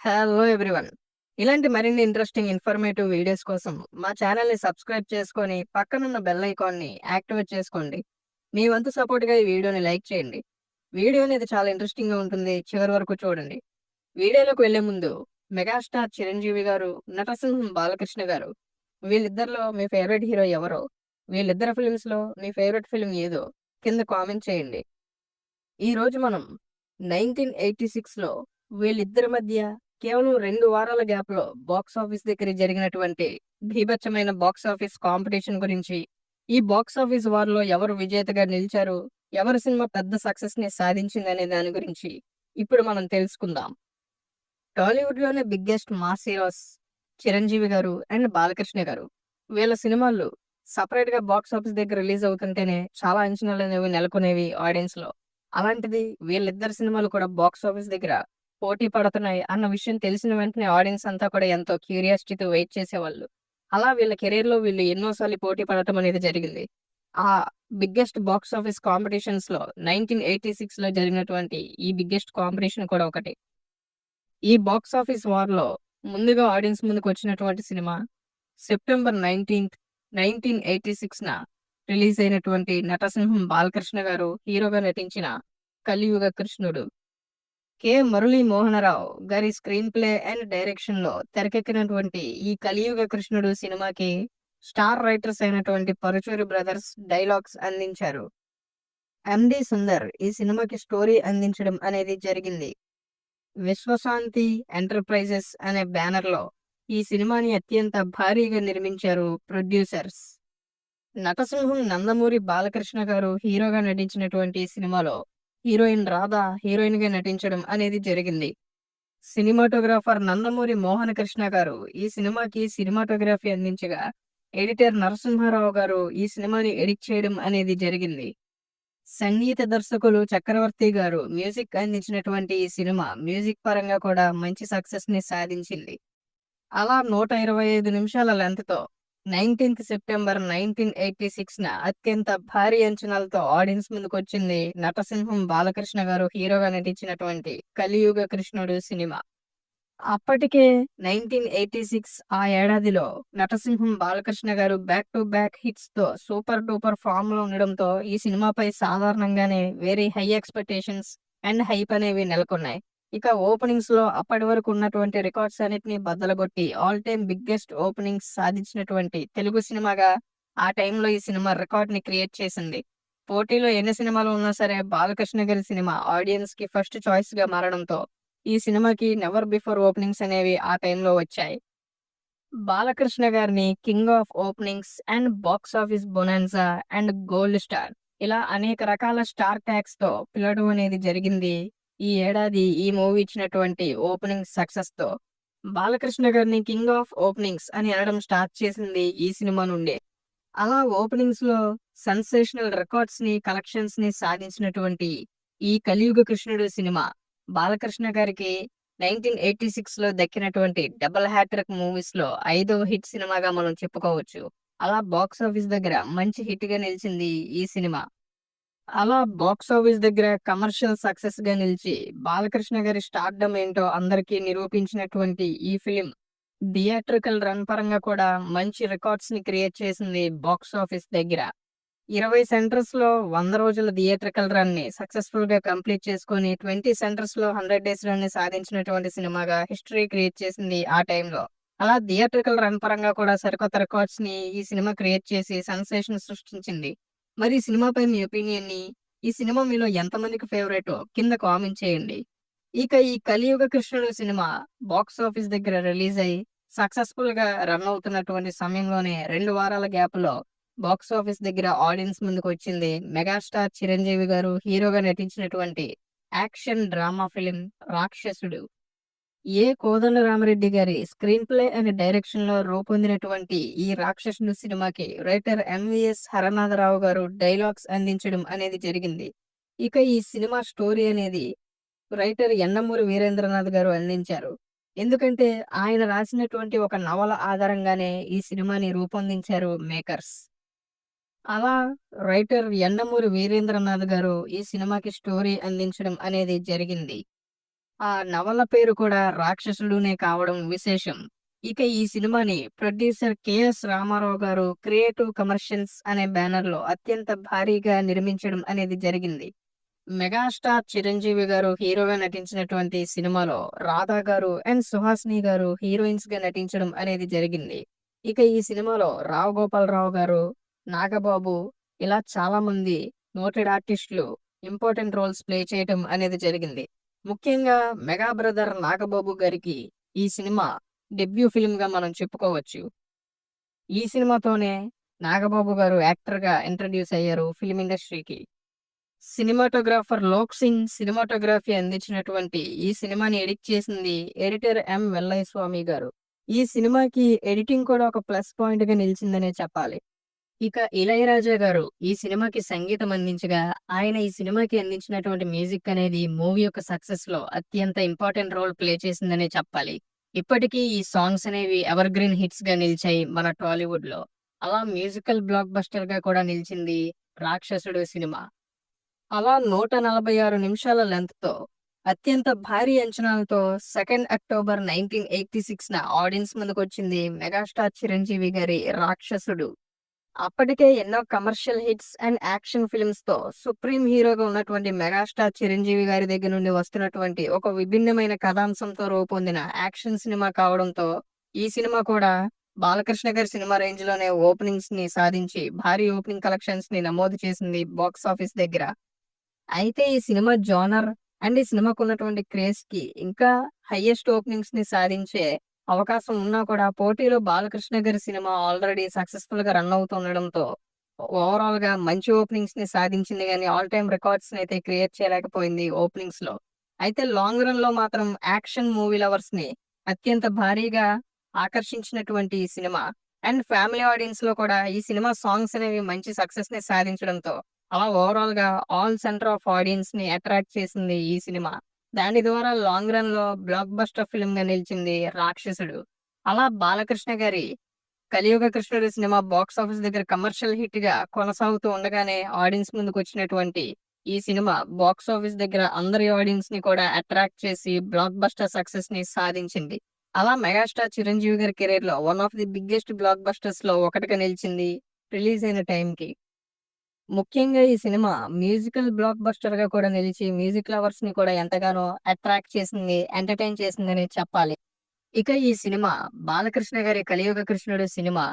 Hello everyone. ఇలాంటి మరిన్ని interesting informative videos కోసం మా ఛానెల్‌ని సబ్స్క్రైబ్ చేసుకొని పక్కనున్న బెల్ ఐకాన్‌ని యాక్టివేట్ చేసుకోండి. మీ వంతు సపోర్ట్‌గా ఈ వీడియోని లైక్ చేయండి. వీడియో అనేది చాలా ఇంట్రెస్టింగ్‌గా ఉంటుంది. చివరి వరకు చూడండి. వీడియోలోకి వెళ్ళే ముందు మెగాస్టార్ చిరంజీవి గారు, నటసింహం బాలకృష్ణ గారు వీళ్ళిద్దరిలో మీ ఫేవరెట్ హీరో ఎవరో, వీళ్ళిద్దరి ఫిల్మ్స్‌లో మీ ఫేవరెట్ ఫిల్మ్ ఏదో కింద కామెంట్ చేయండి. ఈరోజు మనం 1986లో వీళ్ళిద్దరి మధ్య కేవలం రెండు వారాల గ్యాప్లో బాక్స్ ఆఫీస్ దగ్గర జరిగినటువంటి భీభత్సమైన బాక్స్ ఆఫీస్ కాంపిటీషన్ గురించి, ఈ బాక్స్ ఆఫీస్ వార్‌లో ఎవరు విజేతగా నిలిచారు, ఎవరి సినిమా పెద్ద సక్సెస్ని సాధించిందనే దాని గురించి ఇప్పుడు మనం తెలుసుకుందాం. టాలీవుడ్లోనే biggest mass heroes Chiranjeevi garu and Balakrishna garu. వీళ్ళ సినిమాలు సపరేట్గా బాక్స్ ఆఫీస్ దగ్గర రిలీజ్ అవుతుంటేనే చాలా అంచనాలు అనేవి నెలకొనేవి ఆడియన్స్‌లో. అలాంటిది వీళ్ళిద్దరి సినిమాలు కూడా బాక్స్ ఆఫీస్ దగ్గర పోటీ పడుతున్నాయి అన్న విషయం తెలిసిన వెంటనే ఆడియన్స్ అంతా కూడా ఎంతో క్యూరియాసిటీతో వెయిట్ చేసేవాళ్ళు. అలా వీళ్ళ కెరీర్లో వీళ్ళు ఎన్నోసార్లు పోటీ పడటం అనేది జరిగింది. ఆ బిగ్గెస్ట్ బాక్స్ ఆఫీస్ కాంపిటీషన్స్లో నైన్టీన్ ఎయిటీ సిక్స్లో జరిగినటువంటి ఈ బిగ్గెస్ట్ కాంపిటీషన్ కూడా ఒకటి. ఈ బాక్స్ ఆఫీస్ వార్‌లో ముందుగా ఆడియన్స్ ముందుకు వచ్చినటువంటి సినిమా సెప్టెంబర్ 19థ్ 1986న రిలీజ్ అయినటువంటి నటసింహం బాలకృష్ణ గారు హీరోగా నటించిన 'కలియుగ కృష్ణుడు'. కె. మురళీ మోహనరావు గారి స్క్రీన్ ప్లే అండ్ డైరెక్షన్లో తెరకెక్కినటువంటి ఈ 'కలియుగ కృష్ణుడు' సినిమాకి స్టార్ రైటర్స్ అయినటువంటి పరుచూరి బ్రదర్స్ డైలాగ్స్ అందించారు. ఎండి సుందర్ ఈ సినిమాకి స్టోరీ అందించడం అనేది జరిగింది. విశ్వశాంతి ఎంటర్‌ప్రైజెస్ అనే బ్యానర్‌లో ఈ సినిమాని అత్యంత భారీగా నిర్మించారు ప్రొడ్యూసర్స్. నటసింహం నందమూరి బాలకృష్ణ గారు హీరోగా నటించినటువంటి సినిమాలో హీరోయిన్ రాధా హీరోయిన్గా నటించడం అనేది జరిగింది. సినిమాటోగ్రాఫర్ నందమూరి మోహన కృష్ణ గారు ఈ సినిమాకి సినిమాటోగ్రఫీ అందించగా, ఎడిటర్ నరసింహారావు గారు ఈ సినిమాని ఎడిట్ చేయడం అనేది జరిగింది. సంగీత దర్శకులు చక్రవర్తి గారు మ్యూజిక్ అందించినటువంటి ఈ సినిమా మ్యూజిక్ పరంగా కూడా మంచి సక్సెస్ని సాధించింది. అలా 125 నిమిషాల లెంత్తో 19థ్ సెప్టెంబర్ 1986న అత్యంత భారీ అంచనాలతో ఆడియన్స్ ముందుకు వచ్చింది నటసింహం బాలకృష్ణ గారు హీరోగా నటించినటువంటి 'కలియుగ కృష్ణుడు' సినిమా. అప్పటికే 1986 ఆ ఏడాదిలో నటసింహం Balakrishna garu back to back హిట్స్‌తో super duper ఫామ్‌లో ఉండడంతో ఈ సినిమాపై సాధారణంగానే very high expectations and hype అనేవి నెలకొన్నాయి. ఇక ఓపెనింగ్స్లో అప్పటి వరకు ఉన్నటువంటి రికార్డ్స్ అన్నిటిని బద్దలగొట్టి ఆల్ టైమ్ బిగ్గెస్ట్ ఓపెనింగ్స్ సాధించినటువంటి తెలుగు సినిమాగా ఆ టైంలో ఈ సినిమా రికార్డ్‌ని క్రియేట్ చేసింది. పోటీలో ఎన్ని సినిమాలు ఉన్నా సరే బాలకృష్ణ గారి సినిమా ఆడియన్స్కి ఫస్ట్ చాయిస్‌గా మారడంతో ఈ సినిమాకి నెవర్ బిఫోర్ ఓపెనింగ్స్ అనేవి ఆ టైంలో వచ్చాయి. బాలకృష్ణ గారిని king of openings and box office bonanza and gold star ఇలా అనేక రకాల స్టార్ ట్యాగ్స్‌తో పిలవడం అనేది జరిగింది. ఈ ఏడాది ఈ మూవీ ఇచ్చినటువంటి ఓపెనింగ్ సక్సెస్‌తో. బాలకృష్ణ గారిని కింగ్ ఆఫ్ ఓపెనింగ్స్ అని అనడం స్టార్ట్ చేసింది ఈ సినిమా నుండే. అలా ఓపెనింగ్స్‌లో సెన్సేషనల్ రికార్డ్స్‌ని, కలెక్షన్స్‌ని సాధించినటువంటి ఈ 'కలియుగ కృష్ణుడు' సినిమా బాలకృష్ణ గారికి 1986లో దక్కినటువంటి డబుల్ హ్యాట్రిక్ మూవీస్‌లో ఐదో హిట్ సినిమాగా మనం చెప్పుకోవచ్చు. అలా బాక్స్ ఆఫీస్ దగ్గర మంచి హిట్‌గా నిలిచింది ఈ సినిమా. అలా బాక్స్ ఆఫీస్ దగ్గర కమర్షియల్ సక్సెస్గా నిలిచి బాలకృష్ణ గారి స్టార్డమ్ ఏంటో అందరికీ నిరూపించినటువంటి ఈ ఫిల్మ్ థియేట్రికల్ రన్ పరంగా కూడా మంచి రికార్డ్స్ని క్రియేట్ చేసింది బాక్స్ ఆఫీస్ దగ్గర. ఇరవై సెంటర్స్లో వంద రోజుల థియేట్రికల్ రన్ని సక్సెస్ఫుల్గా కంప్లీట్ చేసుకొని 20 సెంటర్స్‌లో 100 డేస్ రన్ని సాధించినటువంటి సినిమాగా హిస్టరీ క్రియేట్ చేసింది ఆ టైంలో. అలా థియేట్రికల్ రన్ పరంగా కూడా సరికొత్త రికార్డ్స్ని ఈ సినిమా క్రియేట్ చేసి సెన్సేషన్ సృష్టించింది. మరి ఈ సినిమాపై మీ ఒపీనియన్‌ని, ఈ సినిమా మీలో ఎంతమందికి ఫేవరెటో కింద కామెంట్ చేయండి. ఇక ఈ 'Kaliyuga Krishnudu' cinema box office దగ్గర రిలీజ్ అయ్యి సక్సెస్ఫుల్గా రన్ అవుతున్నటువంటి సమయంలోనే రెండు వారాల గ్యాప్లో బాక్స్ ఆఫీస్ దగ్గర ఆడియన్స్ ముందుకు వచ్చింది మెగాస్టార్ చిరంజీవి గారు హీరోగా నటించినటువంటి యాక్షన్ డ్రామా ఫిలిం 'రాక్షసుడు'. ఏ. కోదండరామరెడ్డి గారి స్క్రీన్ ప్లే అండ్ డైరెక్షన్‌లో రూపొందినటువంటి ఈ 'రాక్షసుడు' సినిమాకి రైటర్ ఎంవిఎస్ హరనాథరావు గారు డైలాగ్స్ అందించడం అనేది జరిగింది. ఇక ఈ సినిమా స్టోరీ అనేది రైటర్ ఎన్నమూరి వీరేంద్రనాథ్ గారు అందించారు. ఎందుకంటే ఆయన రాసినటువంటి ఒక నవల ఆధారంగానే ఈ సినిమాని రూపొందించారు మేకర్స్. అలా రైటర్ ఎన్నమూరి వీరేంద్రనాథ్ గారు ఈ సినిమాకి స్టోరీ అందించడం అనేది జరిగింది. ఆ నవల పేరు కూడా 'రాక్షసుడునే' కావడం విశేషం. ఇక ఈ సినిమాని ప్రొడ్యూసర్ కెఎస్ రామారావు గారు క్రియేటివ్ కమర్షియల్స్ అనే బ్యానర్‌లో అత్యంత భారీగా నిర్మించడం అనేది జరిగింది. మెగాస్టార్ చిరంజీవి గారు హీరోగా నటించినటువంటి సినిమాలో రాధా గారు అండ్ సుహాసిని గారు హీరోయిన్స్గా నటించడం అనేది జరిగింది. ఇక ఈ సినిమాలో రావు గోపాలరావు గారు, నాగబాబు ఇలా చాలామంది నోటెడ్ ఆర్టిస్టులు ఇంపార్టెంట్ రోల్స్ ప్లే చేయటం అనేది జరిగింది. ముఖ్యంగా మెగా బ్రదర్ నాగబాబు గారికి ఈ సినిమా డెబ్యూ ఫిల్మ్‌గా మనం చెప్పుకోవచ్చు. ఈ సినిమాతోనే నాగబాబు గారు యాక్టర్‌గా ఇంట్రడ్యూస్ అయ్యారు ఫిల్మ్ ఇండస్ట్రీకి. సినిమాటోగ్రాఫర్ లోక్ సింగ్ సినిమాటోగ్రఫీ అందించినటువంటి ఈ సినిమాని ఎడిట్ చేసింది ఎడిటర్ ఎం. వెల్లయ్య స్వామి గారు. ఈ సినిమాకి ఎడిటింగ్ కూడా ఒక ప్లస్ పాయింట్‌గా నిలిచిందనే చెప్పాలి. ఇక ఇళయరాజా గారు ఈ సినిమాకి సంగీతం అందించగా, ఆయన ఈ సినిమాకి అందించినటువంటి మ్యూజిక్ అనేది మూవీ యొక్క సక్సెస్లో అత్యంత ఇంపార్టెంట్ రోల్ ప్లే చేసిందనే చెప్పాలి. ఇప్పటికీ ఈ సాంగ్స్ అనేవి ఎవర్ గ్రీన్ హిట్స్గా నిలిచాయి మన టాలీవుడ్‌లో. అలా మ్యూజికల్ బ్లాక్ బస్టర్గా కూడా నిలిచింది 'రాక్షసుడు' సినిమా. అలా 146 నిమిషాల లెంగ్త్‌తో అత్యంత భారీ అంచనాలతో సెకండ్ అక్టోబర్ 1986న ఆడియన్స్ ముందుకొచ్చింది మెగాస్టార్ చిరంజీవి గారి 'రాక్షసుడు'. అప్పటికే ఎన్నో కమర్షియల్ హిట్స్ అండ్ యాక్షన్ ఫిల్మ్స్‌తో సుప్రీం హీరోగా ఉన్నటువంటి మెగాస్టార్ చిరంజీవి గారి దగ్గర నుండి వస్తున్నటువంటి ఒక విభిన్నమైన కథాంశంతో రూపొందిన యాక్షన్ సినిమా కావడంతో, ఈ సినిమా కూడా బాలకృష్ణ గారి సినిమా రేంజ్లోనే ఓపెనింగ్స్‌ని సాధించి భారీ ఓపెనింగ్ కలెక్షన్స్ని నమోదు చేసింది బాక్స్ ఆఫీస్ దగ్గర. అయితే ఈ సినిమా జోనర్ అండ్ ఈ సినిమాకు ఉన్నటువంటి క్రేజ్కి ఇంకా హైయెస్ట్ ఓపెనింగ్స్‌ని సాధించే అవకాశం ఉన్నా కూడా పోటీలో బాలకృష్ణ గారి సినిమా ఆల్రెడీ సక్సెస్ఫుల్గా రన్ అవుతుండడంతో ఓవరాల్గా మంచి ఓపెనింగ్స్ని సాధించింది కానీ ఆల్ టైమ్ రికార్డ్స్‌ని అయితే క్రియేట్ చేయలేకపోయింది ఓపెనింగ్స్లో అయితే లాంగ్ రన్లో మాత్రం యాక్షన్ మూవీ లవర్స్ని అత్యంత భారీగా ఆకర్షించినటువంటి ఈ సినిమా అండ్ ఫ్యామిలీ ఆడియన్స్లో కూడా ఈ సినిమా సాంగ్స్ అనేవి మంచి సక్సెస్ని సాధించడంతో అలా ఓవరాల్గా ఆల్ సెంటర్ ఆఫ్ ఆడియన్స్ని అట్రాక్ట్ చేసింది ఈ సినిమా. దాని ద్వారా లాంగ్ రన్లో బ్లాక్ బస్టర్ ఫిల్మ్గా నిలిచింది 'రాక్షసుడు'. అలా బాలకృష్ణ గారి 'Kaliyuga Krishnudu' cinema box office దగ్గర కమర్షియల్ హిట్గా కొనసాగుతూ ఉండగానే ఆడియన్స్ ముందుకు వచ్చినటువంటి ఈ సినిమా బాక్స్ ఆఫీస్ దగ్గర అందరి ఆడియన్స్ని కూడా అట్రాక్ట్ చేసి బ్లాక్ బస్టర్ సక్సెస్ని సాధించింది. అలా మెగాస్టార్ చిరంజీవి గారి కెరీర్లో వన్ ఆఫ్ ది బిగ్గెస్ట్ బ్లాక్ బస్టర్స్లో ఒకటిగా నిలిచింది రిలీజ్ అయిన టైంకి. ముఖ్యంగా ఈ సినిమా మ్యూజికల్ బ్లాక్ బస్టర్‌గా కూడా నిలిచి మ్యూజిక్ లవర్స్‌ని కూడా ఎంతగానో అట్రాక్ట్ చేసింది, ఎంటర్‌టైన్ చేసిందనే చెప్పాలి. ఇక ఈ సినిమా బాలకృష్ణ గారి 'కలియుగ కృష్ణుడు' సినిమా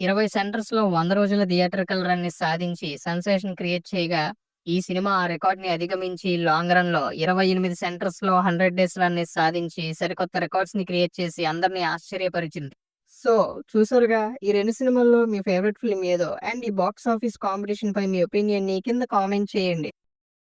20 సెంటర్స్‌లో 100 రోజుల థియేట్రికల్ రన్‌ని సాధించి సెన్సేషన్ క్రియేట్ చేయగా, ఈ సినిమా ఆ రికార్డ్‌ని అధిగమించి లాంగ్ రన్‌లో 28 సెంటర్స్‌లో 100 డేస్ రన్‌ని సాధించి సరికొత్త రికార్డ్స్‌ని క్రియేట్ చేసి అందరిని ఆశ్చర్యపరిచింది. సో, చూసారుగా ఈ రెండు సినిమాల్లో మీ ఫేవరెట్ ఫిల్మ్ ఏదో అండ్ ఈ బాక్స్ ఆఫీస్ కాంపిటీషన్ పై మీ ఒపీనియన్ని కింద కామెంట్ చేయండి.